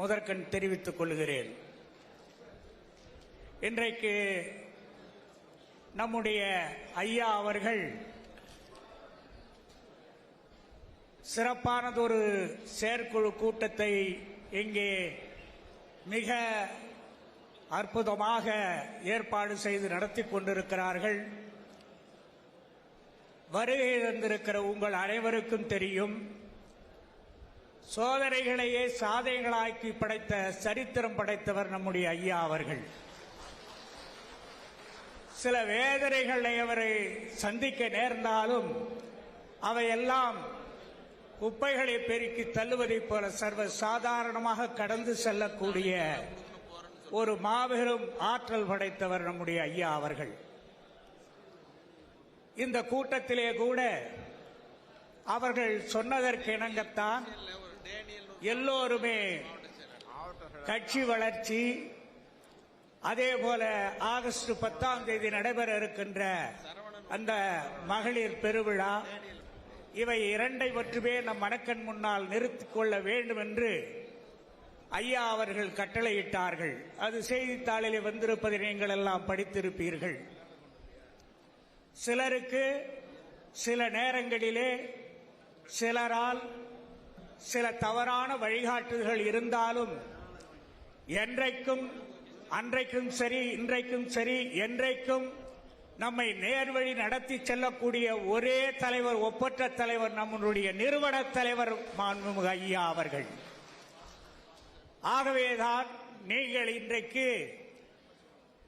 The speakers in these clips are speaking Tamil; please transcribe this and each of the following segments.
முதற்கண் தெரிவித்துக் கொள்கிறேன். இன்றைக்கு நம்முடைய ஐயா அவர்கள் சிறப்பானதொரு செயற்குழு கூட்டத்தை இங்கே மிக அற்புதமாக ஏற்பாடு செய்து நடத்தி கொண்டிருக்கிறார்கள். வருகை தந்திருக்கிற உங்கள் அனைவருக்கும் தெரியும். சோதனைகளையே சாதனைகளாக்கி படைத்த சரித்திரம் படைத்தவர் நம்முடைய ஐயா அவர்கள். சில வேதனைகளை அவரை சந்திக்க நேர்ந்தாலும் அவையெல்லாம் குப்பைகளை பெருக்கி தள்ளுவதைப் போல சர்வ சாதாரணமாக கடந்து செல்லக்கூடிய ஒரு மாபெரும் ஆற்றல் படைத்தவர் நம்முடைய ஐயா அவர்கள். இந்த கூட்டத்திலே கூட அவர்கள் சொன்னதற்கு இணங்கத்தான் எல்லோருமே கட்சி வளர்ச்சி அதே போல ஆகஸ்ட் பத்தாம் தேதி நடைபெற இருக்கின்ற அந்த மகளிர் பெருவிழா இவை இரண்டை மட்டுமே நம் மணக்கண் முன்னால் நிறுத்திக் கொள்ள வேண்டும் என்று ஐயா அவர்கள் கட்டளையிட்டார்கள். அது செய்தித்தாளிலே வந்திருப்பதை நீங்கள் எல்லாம் படித்திருப்பீர்கள். சிலருக்கு சில நேரங்களிலே சிலரால் சில தவறான வழிகாட்டுதல்கள் இருந்தாலும் என்றைக்கும் அன்றைக்கும் சரி இன்றைக்கும் சரி என்றைக்கும் நம்மை நேர்வழி நடத்தி செல்லக்கூடிய ஒரே தலைவர் ஒப்பற்ற தலைவர் நம்மளுடைய நிறுவன தலைவர் மாண்புமிகு ஐயா அவர்கள். ஆகவேதான் நீங்கள் இன்றைக்கு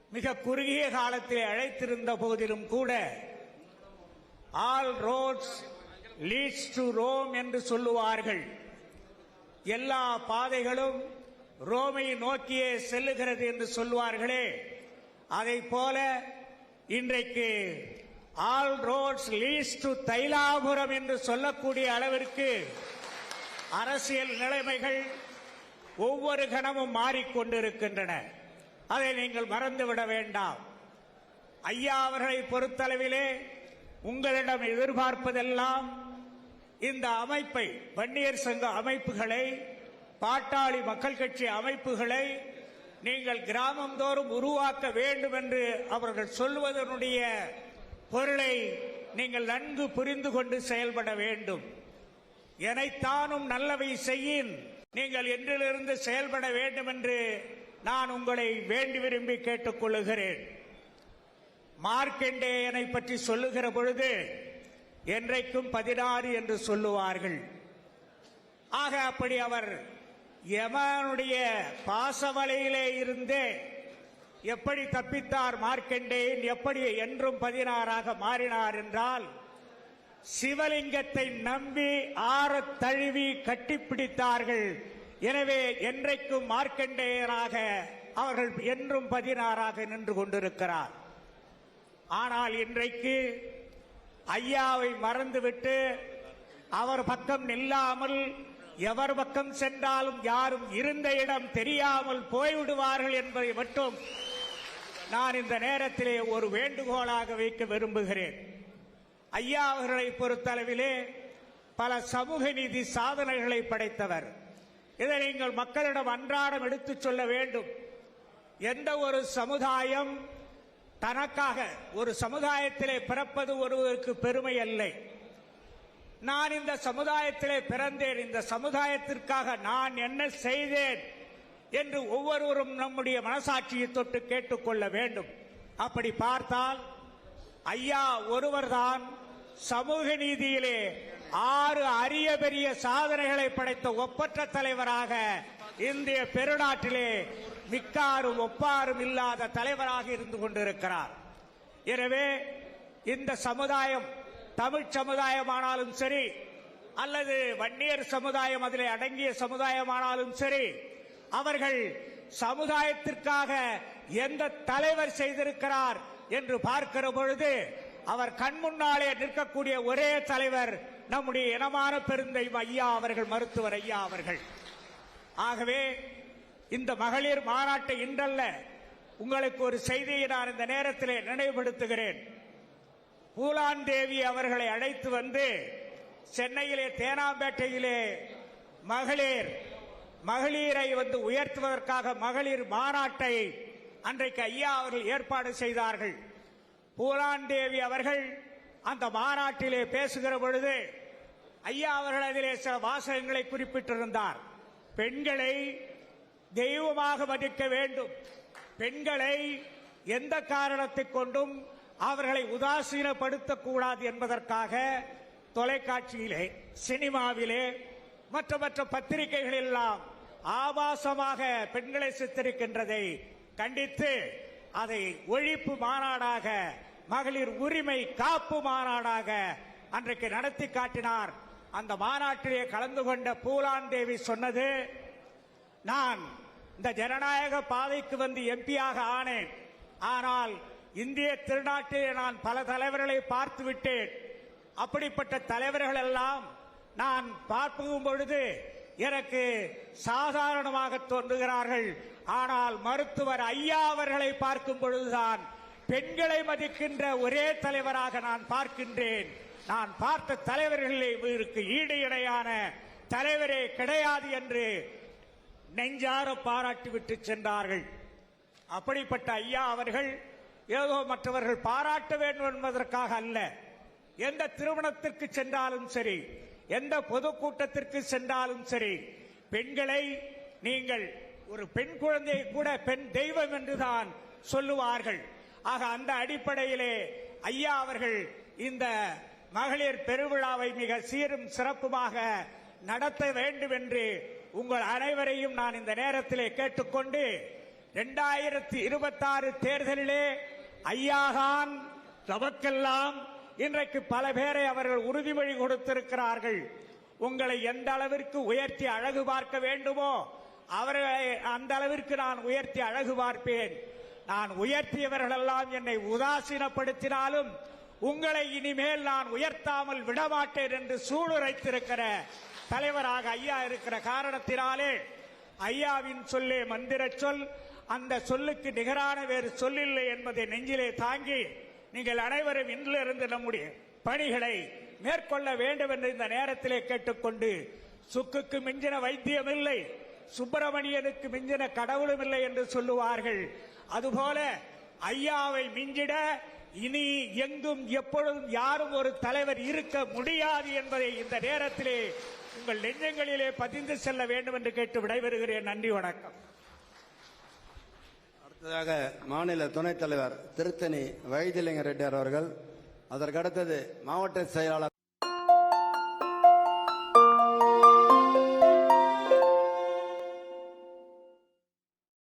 மிக குறுகிய காலத்தில் அழைத்திருந்த போதிலும் கூட all roads leads to Rome என்று சொல்லுவார்கள். எல்லா பாதைகளும் ரோமை நோக்கியே செல்லுகிறது என்று சொல்வார்களே அதை போல இன்றைக்கு all roads leads to Thailapuram என்று சொல்லக்கூடிய அளவிற்கு அரசியல் நிலைமைகள் ஒவ்வொரு கணமும் மாறிக்கொண்டிருக்கின்றன அதை நீங்கள் மறந்துவிட வேண்டாம். ஐயா அவர்களை பொறுத்தளவிலே உங்களிடம் எதிர்பார்ப்பதெல்லாம் இந்த அமைப்பை வன்னியர் சங்க அமைப்புகளை பாட்டாளி மக்கள் கட்சி அமைப்புகளை நீங்கள் கிராமந்தோறும் உருவாக்க வேண்டும் என்று அவர்கள் சொல்வதனுடைய பொருளை நீங்கள் நன்கு புரிந்து கொண்டு செயல்பட வேண்டும். எனைத்தானும் நல்லவை செய்யின் நீங்கள் என்றிலிருந்து செயல்பட வேண்டும் என்று நான் உங்களை வேண்டி விரும்பி கேட்டுக்கொள்ளுகிறேன். மார்க்கெண்டேயனை பற்றி சொல்லுகிற பொழுது என்றைக்கும் பதினாறு என்று சொல்லுவார்கள். ஆக அப்படி அவர் யமனுடைய பாசவலையிலே இருந்தே எப்படி தப்பித்தார் மார்க்கண்டேயன் எப்படி என்றும் பதினாறாக மாறினார் என்றால் சிவலிங்கத்தை நம்பி ஆறத் தழுவி கட்டிப்பிடித்தார்கள். எனவே என்றைக்கும் மார்க்கண்டேயராக அவர்கள் என்றும் பதினாறாக நின்று கொண்டிருக்கிறார். ஆனால் இன்றைக்கு ஐயாவை மறந்துவிட்டு அவர் பக்கம் நில்லாமல் எவர் பக்கம் சென்றாலும் யாரும் இருந்த இடம் தெரியாமல் போய்விடுவார்கள் என்பதை மட்டும் நான் இந்த நேரத்திலே ஒரு வேண்டுகோளாக வைக்க விரும்புகிறேன். ஐயா அவர்களை பொறுத்தளவிலே பல சமூக நீதி சாதனைகளை படைத்தவர். இதை நீங்கள் மக்களிடம் அன்றாடம் எடுத்துச் சொல்ல வேண்டும். எந்த ஒரு சமுதாயம் தனக்காக ஒரு சமுதாயத்திலே பிறப்பது ஒருவருக்கு பெருமை அல்ல நான் இந்த சமுதாயத்திலே பிறந்தேன். இந்த சமுதாயத்திற்காக நான் என்ன செய்தேன் என்று ஒவ்வொருவரும் நம்முடைய மனசாட்சியை தொட்டு கேட்டுக்கொள்ள வேண்டும். அப்படி பார்த்தால் ஐயா ஒருவர்தான் சமூக நீதியிலே ஆறு அரிய பெரிய சாதனைகளை படைத்த ஒப்பற்ற தலைவராக இந்திய பெருநாட்டிலே மிக்காரும் ஒப்பாரும் இல்லாத தலைவராக இருந்து கொண்டிருக்கிறார். எனவே இந்த சமுதாயம் தமிழ் சமுதாயமானாலும் சரி அல்லது வன்னியர் சமுதாயம் அதில் அடங்கிய சமுதாயமானாலும் சரி அவர்கள் சமுதாயத்திற்காக எந்த தலைவர் செய்திருக்கிறார் என்று பார்க்கிற பொழுது அவர் கண் முன்னாலே நிற்கக்கூடிய ஒரே தலைவர் நம்முடைய இனமான பெருந்தை ஐயா அவர்கள் மருத்துவர் ஐயா அவர்கள். ஆகவே இந்த மகளிர் மாநாட்டை இன்றல்ல உங்களுக்கு ஒரு செய்தியை நான் இந்த நேரத்திலே நினைவுபடுத்துகிறேன். பூலான் தேவி அவர்களை அழைத்து வந்து சென்னையிலே தேனாம்பேட்டையிலே மகளிர் மகளிரை வந்து உயர்த்துவதற்காக மகளிர் மாநாட்டை அன்றைக்கு ஐயா அவர்கள் ஏற்பாடு செய்தார்கள். பூலான் தேவி அவர்கள் அந்த மாநாட்டிலே பேசுகிற பொழுது ஐயா அவர்கள் அதிலே சில வாசகங்களை குறிப்பிட்டிருந்தார். பெண்களை தெய்வமாக மதிக்க வேண்டும். பெண்களை எந்த காரணத்தை கொண்டும் அவர்களை உதாசீனப்படுத்தக்கூடாது என்பதற்காக தொலைக்காட்சியிலே சினிமாவிலே மற்ற மற்ற பத்திரிகைகள் எல்லாம் ஆபாசமாக பெண்களை சித்தரிக்கின்றதை கண்டித்து அதை ஒழிப்பு மாநாடாக மகளிர் உரிமை காப்பு மாநாடாக அன்றைக்கு நடத்தி காட்டினார். அந்த மாநாட்டிலே கலந்து கொண்ட பூலான் தேவி சொன்னது நான் இந்த ஜனநாயக பாதைக்கு வந்து எம்பியாக ஆனேன். ஆனால் இந்திய திருநாட்டிலே நான் பல தலைவர்களை பார்த்து விட்டேன். அப்படிப்பட்ட தலைவர்கள் எல்லாம் நான் பார்க்கும் பொழுது எனக்கு சாதாரணமாக தோன்றுகிறார்கள். ஆனால் மருத்துவர் ஐயா அவர்களை பார்க்கும் பொழுதுதான் பெண்களை மதிக்கின்ற ஒரே தலைவராக நான் பார்க்கின்றேன். நான் பார்த்த தலைவர்களில் இவருக்கு ஈடு இணையான தலைவரே கிடையாது என்று நெஞ்சார பாராட்டி விட்டு சென்றார்கள். அப்படிப்பட்ட ஐயா அவர்கள் ஏதோ மற்றவர்கள் பாராட்ட வேண்டும் என்பதற்காக அல்ல. எந்த திருமணத்திற்கு சென்றாலும் சரி எந்த பொதுக்கூட்டத்திற்கு சென்றாலும் சரி பெண்களை நீங்கள் ஒரு பெண் குழந்தையை கூட பெண் தெய்வம் என்றுதான் சொல்லுவார்கள். ஆக அந்த அடிப்படையிலே ஐயா அவர்கள் இந்த மகளிர் பெருவிழாவை மிக சீரும் சிறப்புமாக நடத்த வேண்டும் என்று உங்கள் அனைவரையும் நான் இந்த நேரத்திலே கேட்டுக்கொண்டு இரண்டாயிரத்தி இருபத்தாறு தேர்தலிலே ஐயாகான் தவக்கெல்லாம் இன்றைக்கு பல பேரை அவர்கள் உறுதிமொழி கொடுத்திருக்கிறார்கள். உங்களை எந்த அளவிற்கு உயர்த்தி அழகு பார்க்க வேண்டுமோ அவர்களை அந்த அளவிற்கு நான் உயர்த்தி அழகு பார்ப்பேன். நான் உயர்த்தியவர்களெல்லாம் என்னை உதாசீனப்படுத்தினாலும் உங்களை இனிமேல் நான் உயர்த்தாமல் விடமாட்டேன் என்று சூளுரைத்திருக்கிற தலைவராக ஐயா இருக்கிற காரணத்தினாலே ஐயாவின் சொல்லே மந்திர சொல் அந்த சொல்லுக்கு நிகரான வேறு சொல்லில்லை என்பதை நெஞ்சிலே தாங்கி நீங்கள் அனைவரும் இன்றிலிருந்து நம்முடைய பணிகளை மேற்கொள்ள வேண்டும் என்று இந்த நேரத்திலே கேட்டுக்கொண்டு சுக்குக்கு மிஞ்சின வைத்தியம் இல்லை சுப்பிரமணியனுக்கு மிஞ்சின கடவுளும் இல்லை என்று சொல்லுவார்கள். அதுபோல ஐயாவை மிஞ்சிட இனி எங்கும் எப்பொழுதும் யாரும் ஒரு தலைவர் இருக்க முடியாது என்பதை இந்த நேரத்திலே உங்கள் நெஞ்சங்களிலே பதிந்து செல்ல வேண்டும் என்று கேட்டு விடைபெறுகிறேன். நன்றி வணக்கம். அடுத்ததாக மாநில துணைத் தலைவர் திருத்தணி வைத்திலிங்க ரெட்டியார் அவர்கள். அதற்கடுத்தது மாவட்ட செயலாளர்